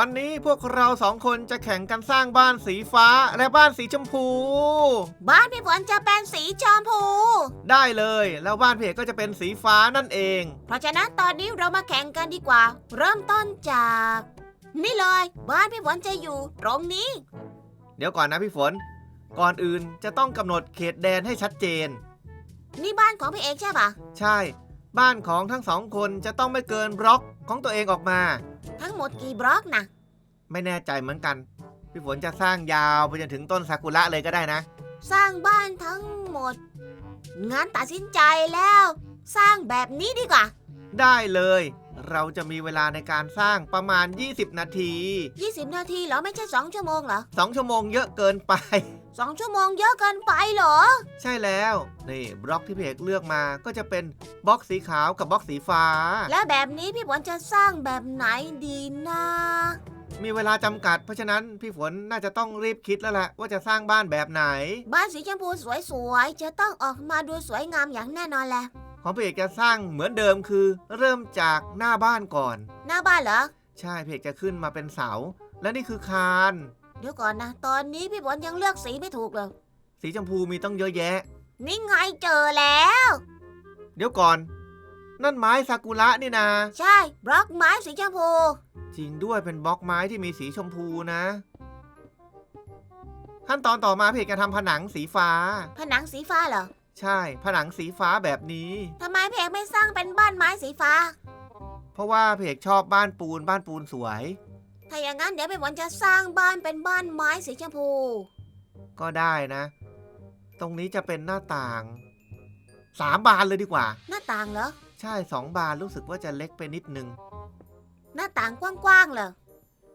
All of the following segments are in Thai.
วันนี้พวกเราสองคนจะแข่งกันสร้างบ้านสีฟ้าและบ้านสีชมพู บ้านพี่ฝนจะเป็นสีชมพู ได้เลย แล้วบ้านเพจก็จะเป็นสีฟ้านั่นเอง เพราะฉะนั้นตอนนี้เรามาแข่งกันดีกว่า เริ่มต้นจาก นี่เลย บ้านพี่ฝนจะอยู่ตรงนี้ เดี๋ยวก่อนนะพี่ฝน ก่อนอื่นจะต้องกำหนดเขตแดนให้ชัดเจน นี่บ้านของพี่เอกใช่ปะใช่ บ้านของทั้งสองคนจะต้องไม่เกินบล็อกของตัวเองออกมา ทั้งหมดกี่บล็อกนะไม่แน่ใจเหมือนกัน พี่ฝนจะสร้างยาวไปจนถึงต้นซากุระเลยก็ได้นะ สร้างบ้านทั้งหมด งั้นตัดสินใจแล้ว สร้างแบบนี้ดีกว่า ได้เลย เราจะมีเวลาในการสร้างประมาณ 20 นาที 20 นาทีเหรอไม่ใช่ 2 ชั่วโมงเหรอ 2 ชั่วโมงเยอะเกินไป 2ชั่วโมงเยอะเกินไปเหรอ ใช่แล้ว นี่บล็อกที่พี่เอกเลือกมาก็จะเป็นบล็อกสีขาวกับบล็อกสีฟ้า แล้วแบบนี้พี่ฝนจะสร้างแบบไหนดีนะ มีเวลาจำกัดเพราะฉะนั้นพี่ฝนน่าจะต้องรีบคิดแล้วแหละว่าจะสร้างบ้านแบบไหน บ้านสีชมพูสวยๆ จะต้องออกมาดูสวยงามอย่างแน่นอนแหละของพี่เอกจะสร้างเหมือนเดิมคือ เริ่มจากหน้าบ้านก่อน หน้าบ้านเหรอ ใช่พี่เอกจะขึ้นมาเป็นเสา และนี่คือคาน เดี๋ยวก่อนนะ ตอนนี้พี่ฝนยังเลือกสีไม่ถูกเลย สีชมพูมีต้องเยอะแยะ นี่ไงเจอแล้ว เดี๋ยวก่อน นั่นไม้ซากุระนี่นะ ใช่ บล็อกไม้สีชมพู จริงด้วยเป็นบล็อกไม้ที่มีสีชมพูนะ ขั้นตอนต่อมาพี่เอกจะทำผนังสีฟ้า ผนังสีฟ้าเหรอใช่ ผนังสีฟ้าแบบนี้ ทำไมพี่เอกไม่สร้างเป็นบ้านไม้สีฟ้า เพราะว่าพี่เอกชอบบ้านปูนบ้านปูนสวย ถ้าอย่างนั้นเดี๋ยวพี่ฝนจะสร้างบ้านเป็นบ้านไม้สีชมพู ก็ได้นะ ตรงนี้จะเป็นหน้าต่างสามบานเลยดีกว่า หน้าต่างเหรอ ใช่สองบานรู้สึกว่าจะเล็กไปนิดนึง หน้าต่างกว้างๆเลย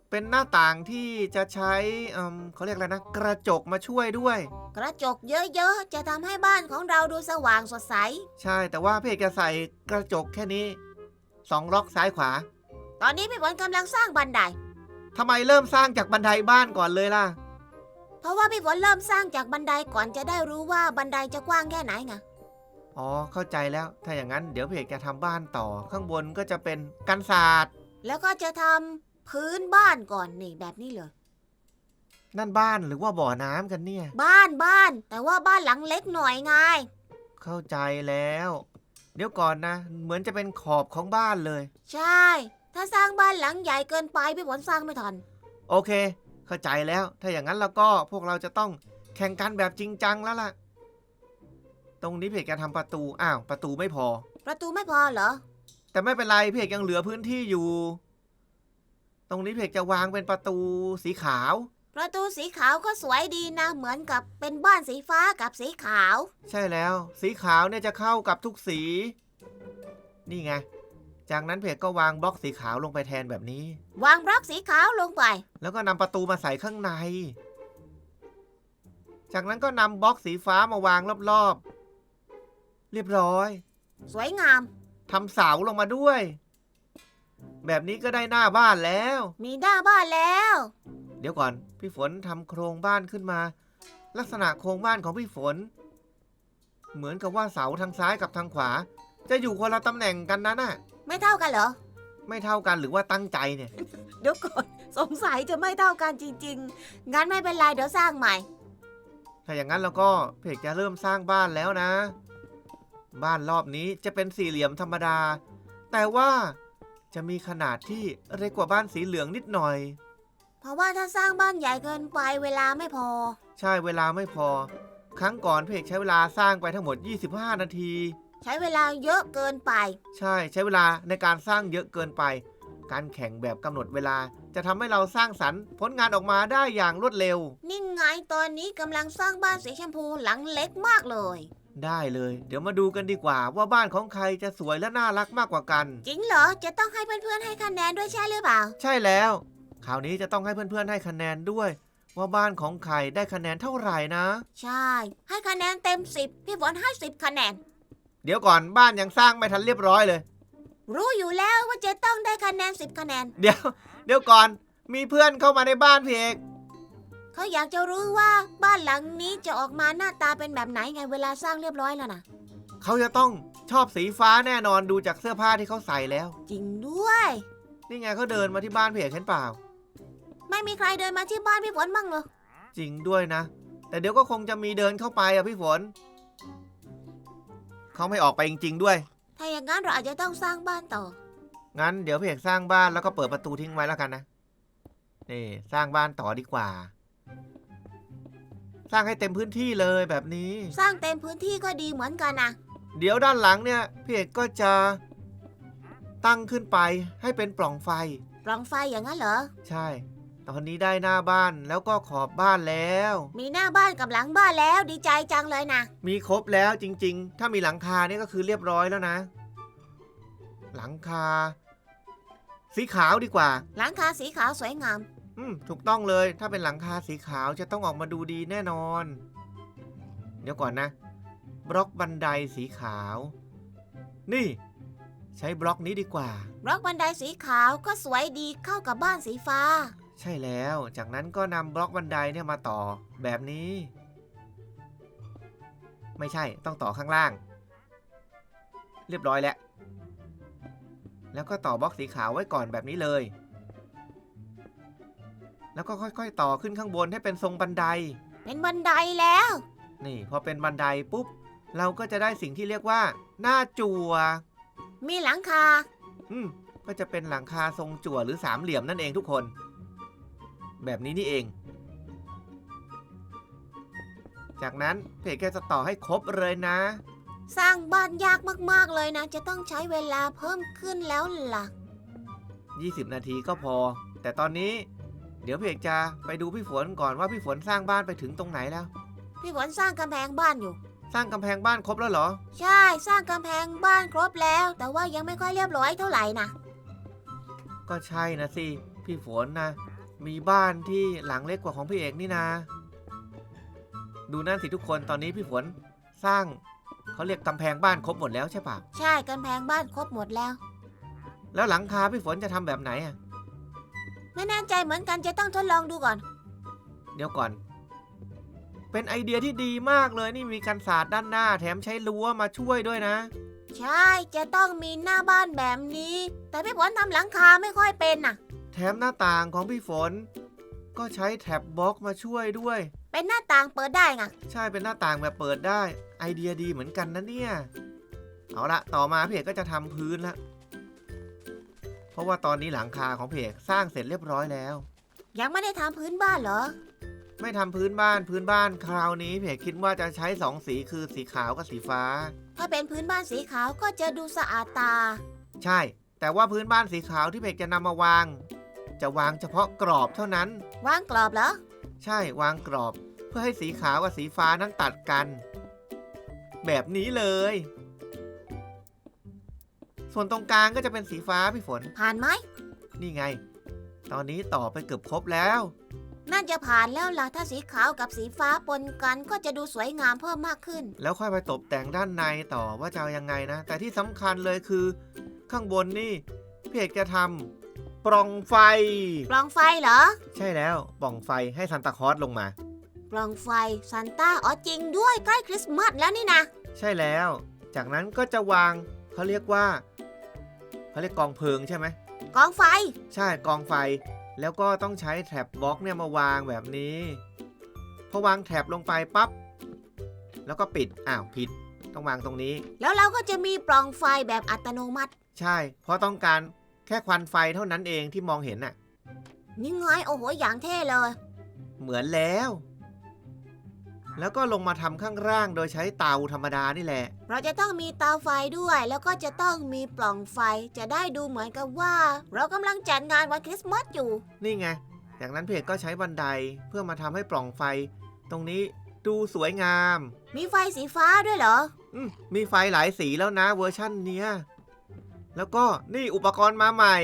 เป็นหน้าต่างที่จะใช้เอิ่มเขาเรียกอะไรนะ กระจกมาช่วยด้วย กระจกเยอะๆ จะทำให้บ้านของเราดูสว่างสดใส ใช่แต่ว่าพี่เอกจะใส่กระจกแค่นี้สองล็อกซ้ายขวา ตอนนี้พี่ฝนกำลังสร้างบันได ทำไมเริ่มสร้างจากบันไดบ้านก่อนเลยล่ะ เพราะว่าพี่ฝนเริ่มสร้างจากบันไดก่อนจะได้รู้ว่าบันไดจะกว้างแค่ไหนไงอ๋อ เข้าใจแล้ว ถ้าอย่างนั้นเดี๋ยวพี่เอกจะทำบ้านต่อ ข้างบนก็จะเป็นกันศาสตร์ แล้วก็จะทำพื้นบ้านก่อนนี่แบบนี้เลย นั่นบ้านหรือว่าบ่อน้ำกันเนี่ย บ้านบ้าน แต่ว่าบ้านหลังเล็กหน่อยไง เข้าใจแล้ว เดี๋ยวก่อนนะ เหมือนจะเป็นขอบของบ้านเลย ใช่ ถ้าสร้างบ้านหลังใหญ่เกินไปพี่ฝนสร้างไม่ทัน โอเค เข้าใจแล้ว ถ้าอย่างนั้นเราก็พวกเราจะต้องแข่งกันแบบจริงจังแล้วล่ะ ตรงนี้พี่เอกจะทำประตู อ้าว ประตูไม่พอ ประตูไม่พอเหรอ แต่ไม่เป็นไรพี่เอกยังเหลือพื้นที่อยู่ ตรงนี้พี่เอกจะวางเป็นประตูสีขาว ประตูสีขาวก็สวยดีนะ เหมือนกับเป็นบ้านสีฟ้ากับสีขาว ใช่แล้ว สีขาวเนี่ยจะเข้ากับทุกสี นี่ไง จากนั้นเพจก็วางบล็อกสีขาวลงไปแทนแบบนี้ วางบล็อกสีขาวลงไป แล้วก็นำประตูมาใส่ข้างใน จากนั้นก็นำบล็อกสีฟ้ามาวางรอบๆ เรียบร้อยสวยงาม ทำเสาลงมาด้วย แบบนี้ก็ได้หน้าบ้านแล้ว มีหน้าบ้านแล้ว เดี๋ยวก่อน พี่ฝนทำโครงบ้านขึ้นมา ลักษณะโครงบ้านของพี่ฝน เหมือนกับว่าเสาทางซ้ายกับทางขวา จะอยู่คนละตำแหน่งกันนะน่ะ ไม่เท่ากันเหรอ ไม่เท่ากันหรือว่าตั้งใจเนี่ย เดี๋ยวก่อน สงสัยจะไม่เท่ากันจริง ๆ งั้นไม่เป็นไรเดี๋ยวสร้างใหม่ ถ้าอย่างนั้นเราก็เพจจะเริ่มสร้างบ้านแล้วนะ บ้านรอบนี้จะเป็นสี่เหลี่ยมธรรมดา แต่ว่าจะมีขนาดที่เล็กกว่าบ้านสีเหลืองนิดหน่อย เพราะว่าถ้าสร้างบ้านใหญ่เกินไปเวลาไม่พอ ใช่เวลาไม่พอ ครั้งก่อนเพจใช้เวลาสร้างไปทั้งหมด 25 นาที ใช้เวลาเยอะเกินไป ใช่ใช้เวลาในการสร้างเยอะเกินไป การแข่งแบบกำหนดเวลา จะทำให้เราสร้างสรรค์ผลงานออกมาได้อย่างรวดเร็ว นี่ไงตอนนี้กำลังสร้างบ้านสีชมพูหลังเล็กมากเลย ได้เลย เดี๋ยวมาดูกันดีกว่าว่าบ้านของใครจะสวยและน่ารักมากกว่ากัน จริงเหรอ จะต้องให้เพื่อนๆให้คะแนนด้วยใช่หรือเปล่า ใช่แล้ว คราวนี้จะต้องให้เพื่อนๆให้คะแนนด้วย ว่าบ้านของใครได้คะแนนเท่าไหร่นะ ใช่ ให้คะแนนเต็มสิบพี่ฝนให้สิบคะแนน เดี๋ยวก่อนบ้านยังสร้างไม่ทันเรียบร้อยเลย รู้อยู่แล้วว่าจะต้องได้คะแนนสิบคะแนน เดี๋ยว เดี๋ยวก่อนมีเพื่อนเข้ามาในบ้านพี่เอกเขาอยากจะรู้ว่าบ้านหลังนี้จะออกมาหน้าตาเป็นแบบไหนไงเวลาสร้างเรียบร้อยแล้วนะเขาจะต้องชอบสีฟ้าแน่นอนดูจากเสื้อผ้าที่เขาใส่แล้ว จริงด้วย นี่ไงเขาเดินมาที่บ้านพี่เอกเห็นเปล่ามีใครเดินมาที่บ้านพี่ฝนบ้างเหรอจริงด้วยนะ แต่เดี๋ยวก็คงจะมีเดินเข้าไปอะพี่ฝน เขาไม่ออกไปจริง ๆ ด้วย ถ้าอย่างนั้นเราอาจจะต้องสร้างบ้านต่อ งั้นเดี๋ยวพี่เอกสร้างบ้านแล้วก็เปิดประตูทิ้งไว้แล้วกันนะนี่สร้างบ้านต่อดีกว่า สร้างให้เต็มพื้นที่เลยแบบนี้ สร้างเต็มพื้นที่ก็ดีเหมือนกันนะเดี๋ยวด้านหลังเนี่ยพี่เอกก็จะตั้งขึ้นไปให้เป็นปล่องไฟ ปล่องไฟอย่างนั้นเหรอ ใช่ ตอนนี้ได้หน้าบ้านแล้วก็ขอบบ้านแล้ว มีหน้าบ้านกับหลังบ้านแล้วดีใจจังเลยนะ มีครบแล้วจริงๆ ถ้ามีหลังคานี่ก็คือเรียบร้อยแล้วนะ หลังคา สีขาวดีกว่า หลังคาสีขาวสวยงาม อืมถูกต้องเลย ถ้าเป็นหลังคาสีขาวจะต้องออกมาดูดีแน่นอน เดี๋ยวก่อนนะ บล็อกบันไดสีขาว นี่ ใช้บล็อกนี้ดีกว่า บล็อกบันไดสีขาวก็สวยดีเข้ากับบ้านสีฟ้า ใช่แล้ว จากนั้นก็นำบล็อกบันไดเนี่ยมาต่อแบบนี้ ไม่ใช่ต้องต่อข้างล่าง เรียบร้อยแล้ว แล้วก็ต่อบล็อกสีขาวไว้ก่อนแบบนี้เลย แล้วก็ค่อยๆ ต่อขึ้นข้างบนให้เป็นทรงบันได เป็นบันไดแล้ว นี่พอเป็นบันไดปุ๊บ เราก็จะได้สิ่งที่เรียกว่า หน้าจั่วมีหลังคา อืมก็จะเป็นหลังคาทรงจั่วหรือสามเหลี่ยมนั่นเองทุกคน แบบนี้นี่เอง จากนั้นเพจแกจะต่อให้ครบเลยนะ สร้างบ้านยากมากๆเลยนะ จะต้องใช้เวลาเพิ่มขึ้นแล้วล่ะ 20 นาทีก็พอ แต่ตอนนี้ เดี๋ยวเพจจะไปดูพี่ฝนก่อนว่าพี่ฝนสร้างบ้านไปถึงตรงไหนแล้ว พี่ฝนสร้างกำแพงบ้านอยู่ สร้างกำแพงบ้านครบแล้วเหรอ ใช่สร้างกำแพงบ้านครบแล้ว แต่ว่ายังไม่ค่อยเรียบร้อยเท่าไหร่นะก็ใช่นะสิ พี่ฝนนะ มีบ้านที่หลังเล็กกว่าของพี่เอกนี่นะ ดูนั่นสิทุกคนตอนนี้พี่ฝนสร้างเขาเรียกกำแพงบ้านครบหมดแล้วใช่ปะใช่กำแพงบ้านครบหมดแล้ว แล้วหลังคาพี่ฝนจะทำแบบไหนอะไม่แน่ใจเหมือนกันจะต้องทดลองดูก่อน เดี๋ยวก่อน เป็นไอเดียที่ดีมากเลยนี่มีกันศาสตร์ด้านหน้าแถมใช้รั้วมาช่วยด้วยนะ ใช่จะต้องมีหน้าบ้านแบบนี้ แต่พี่ฝนทำหลังคาไม่ค่อยเป็นน่ะ แถมหน้าต่างของพี่ฝน ก็ใช้แท็บบล็อกมาช่วยด้วย เป็นหน้าต่างเปิดได้ไงใช่เป็นหน้าต่างแบบเปิดได้ ไอเดียดีเหมือนกันนะเนี่ย เอาละต่อมาพี่เอกก็จะทำพื้นละเพราะว่าตอนนี้หลังคาของพี่เอกสร้างเสร็จเรียบร้อยแล้ว ยังไม่ได้ทำพื้นบ้านเหรอ ไม่ทำพื้นบ้านพื้นบ้านคราวนี้พี่เอกคิดว่าจะใช้สองสีคือสีขาวกับสีฟ้า ถ้าเป็นพื้นบ้านสีขาวก็จะดูสะอาดตา ใช่ แต่ว่าพื้นบ้านสีขาวที่เพกจะนำมาวาง จะวางเฉพาะกรอบเท่านั้น วางกรอบเหรอ ใช่วางกรอบ เพื่อให้สีขาวกับสีฟ้านั้นตัดกัน แบบนี้เลย ส่วนตรงกลางก็จะเป็นสีฟ้าพี่ฝน ผ่านไหม นี่ไง ตอนนี้ต่อไปเกือบครบแล้ว น่าจะผ่านแล้วล่ะ ถ้าสีขาวกับสีฟ้าปนกันก็จะดูสวยงามเพิ่มมากขึ้น แล้วค่อยไปตกแต่งด้านในต่อว่าจะเอายังไงนะ แต่ที่สำคัญเลยคือ ข้างบนนี่พี่เอกจะทำ ปล่องไฟ ปล่องไฟเหรอ ใช่แล้วปล่องไฟให้ซันตาคลอสลงมา ปล่องไฟซันต้าอ๋อจริงด้วยใกล้คริสต์มาสแล้วนี่นะ ใช่แล้ว จากนั้นก็จะวางเขาเรียกว่าเขาเรียกกองเพลิงใช่ไหมกองไฟ ใช่กองไฟ แล้วก็ต้องใช้แถบบล็อกเนี่ยมาวางแบบนี้พอวางแถบลงไปปั๊บแล้วก็ปิดอ้าวผิดต้องวางตรงนี้ แล้วเราก็จะมีปล่องไฟแบบอัตโนมัติ ใช่ เพราะต้องการ แค่ควันไฟเท่านั้นเองที่มองเห็นน่ะ นี่ไงโอ้โหอย่างเท่เลย เหมือนแล้ว แล้วก็ลงมาทำข้างล่างโดยใช้เตาธรรมดานี่แหละ เราจะต้องมีเตาไฟด้วย แล้วก็จะต้องมีปล่องไฟจะได้ดูเหมือนกับว่า เรากำลังจัดงานวันคริสต์มาสอยู่ นี่ไง จากนั้นเพจก็ใช้บันไดเพื่อมาทำให้ปล่องไฟ ตรงนี้ดูสวยงาม มีไฟสีฟ้าด้วยเหรอ อืมมีไฟหลายสีแล้วนะเวอร์ชั่นเนี้ย แล้วก็นี่อุปกรณ์มาใหม่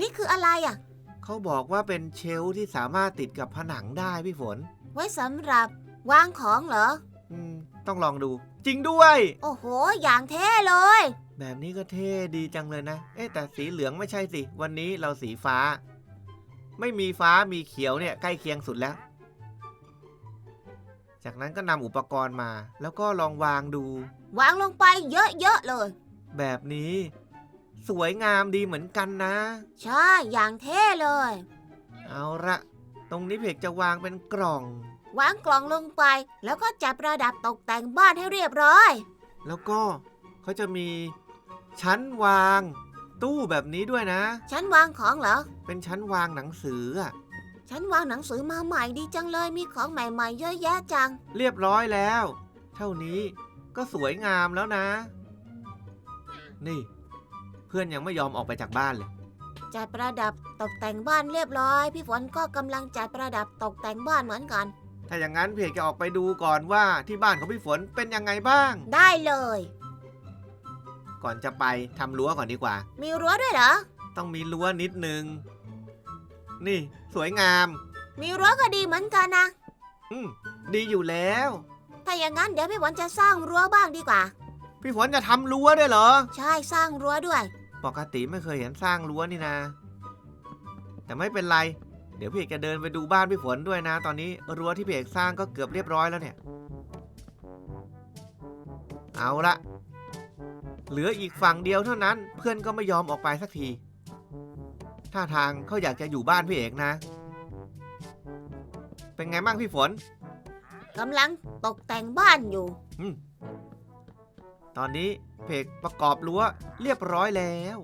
นี่คืออะไรอะ เขาบอกว่าเป็นเชลฟ์ที่สามารถติดกับผนังได้พี่ฝน ไว้สำหรับวางของเหรอ อืม ต้องลองดู จริงด้วย โอ้โห อย่างเท่เลย แบบนี้ก็เท่ดีจังเลยนะ เอ๊ะแต่สีเหลืองไม่ใช่สิ วันนี้เราสีฟ้า ไม่มีฟ้ามีเขียวเนี่ยใกล้เคียงสุดแล้ว จากนั้นก็นำอุปกรณ์มา แล้วก็ลองวางดู วางลงไปเยอะๆเลย แบบนี้ สวยงามดีเหมือนกันนะ ใช่ อย่างเท่เลย เอาละตรงนี้เพกจะวางเป็นกล่อง วางกล่องลงไป แล้วก็จัดประดับตกแต่งบ้านให้เรียบร้อย แล้วก็เขาจะมีชั้นวาง ตู้แบบนี้ด้วยนะฉันวางของเหรอ เป็นชั้นวางหนังสืออะฉันวางหนังสือมาใหม่ดีจังเลย มีของใหม่ๆเยอะแยะจัง เรียบร้อยแล้ว เท่านี้ก็สวยงามแล้วนะ นี่ เพื่อนยังไม่ยอมออกไปจากบ้านเลย จัดประดับตกแต่งบ้านเรียบร้อย พี่ฝนก็กำลังจัดประดับตกแต่งบ้านเหมือนกัน ถ้าอย่างนั้นเพจจะออกไปดูก่อนว่าที่บ้านของพี่ฝนเป็นยังไงบ้าง ได้เลย ก่อนจะไปทำรั้วก่อนดีกว่า มีรั้วด้วยเหรอ ต้องมีรั้วนิดนึง นี่สวยงาม มีรั้วก็ดีเหมือนกันนะ อืมดีอยู่แล้ว ถ้าอย่างนั้นเดี๋ยวพี่ฝนจะสร้างรั้วบ้างดีกว่า พี่ฝนจะทำรั้วด้วยเหรอ ใช่สร้างรั้วด้วย ปกติไม่เคยเห็นสร้างรั้วนี่นะ แต่ไม่เป็นไร เดี๋ยวพี่เอกจะเดินไปดูบ้านพี่ฝนด้วยนะ ตอนนี้รั้วที่พี่เอกสร้างก็เกือบเรียบร้อยแล้วเนี่ย เอาละเหลืออีกฝั่งเดียวเท่านั้น เพื่อนก็ไม่ยอมออกไปสักทีท่าทางเขาอยากจะอยู่บ้านพี่เอกนะ เป็นไงบ้างพี่ฝน กำลังตกแต่งบ้านอยู่ ตอนนี้เพกประกอบรั้วเรียบร้อยแล้ว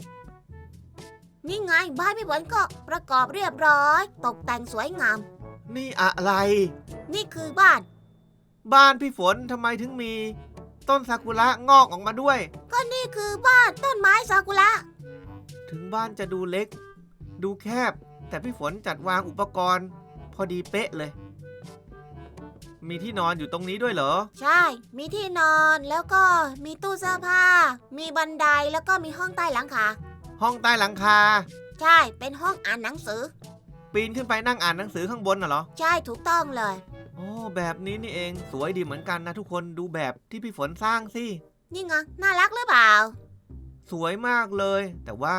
นี่ไงบ้านพี่ฝนก็ประกอบเรียบร้อย ตกแต่งสวยงาม นี่อะไร นี่คือบ้าน บ้านพี่ฝนทำไมถึงมี ต้นซากุระงอกออกมาด้วย ก็นี่คือบ้านต้นไม้ซากุระ ถึงบ้านจะดูเล็ก ดูแคบ แต่พี่ฝนจัดวางอุปกรณ์ พอดีเป๊ะเลย มีที่นอนอยู่ตรงนี้ด้วยเหรอ ใช่ มีที่นอนแล้วก็มีตู้เสื้อผ้า มีบันไดแล้วก็มีห้องใต้หลังคา ห้องใต้หลังคา ใช่ เป็นห้องอ่านหนังสือ ปีนขึ้นไปนั่งอ่านหนังสือข้างบนน่ะเหรอ ใช่ถูกต้องเลย โอ้แบบนี้นี่เองสวยดีเหมือนกันนะทุกคนดูแบบที่พี่ฝนสร้างสิ นี่ไงน่ารักหรือเปล่า สวยมากเลย แต่ว่า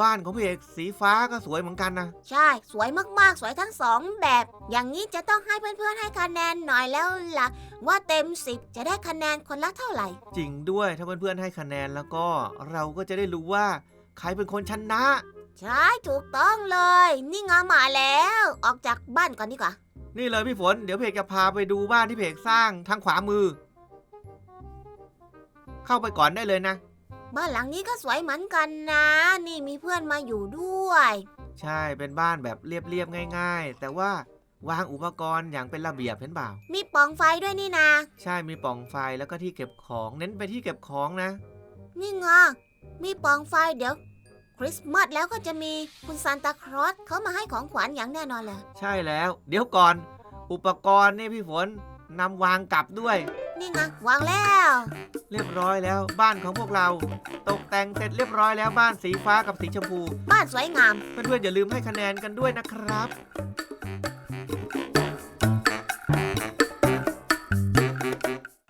บ้านของพี่เอกสีฟ้าก็สวยเหมือนกันนะ ใช่ สวยมากๆ สวยทั้งสองแบบ อย่างนี้จะต้องให้เพื่อนๆให้คะแนนหน่อยแล้วล่ะ ว่าเต็มสิบจะได้คะแนนคนละเท่าไหร่ จริงด้วยถ้าเพื่อนๆให้คะแนนแล้วก็เราก็จะได้รู้ว่าใครเป็นคนชนะ ใช่ถูกต้องเลย นี่ไงมาแล้ว ออกจากบ้านก่อนดีกว่า นี่เลยพี่ฝน เดี๋ยวเพกจะพาไปดูบ้านที่เพกสร้างทางขวามือ เข้าไปก่อนได้เลยนะ บ้านหลังนี้ก็สวยเหมือนกันนะ นี่มีเพื่อนมาอยู่ด้วย ใช่เป็นบ้านแบบเรียบๆง่าย ๆ แต่ว่าวางอุปกรณ์อย่างเป็นระเบียบเห็นเปล่า มีปล่องไฟด้วยนี่นะใช่มีปล่องไฟแล้วก็ที่เก็บของเน้นไปที่เก็บของนะ นี่ไงมีปล่องไฟเดี๋ยว คริสต์มาสแล้วก็จะมีคุณซานตาคลอสเขามาให้ของขวัญอย่างแน่นอนเลย ใช่แล้ว เดี๋ยวก่อน อุปกรณ์นี่พี่ฝนนำวางกลับด้วย นี่ไงวางแล้ว เรียบร้อยแล้วบ้านของพวกเรา ตกแต่งเสร็จเรียบร้อยแล้วบ้านสีฟ้ากับสีชมพู บ้านสวยงาม เพื่อนๆอย่าลืมให้คะแนนกันด้วยนะครับ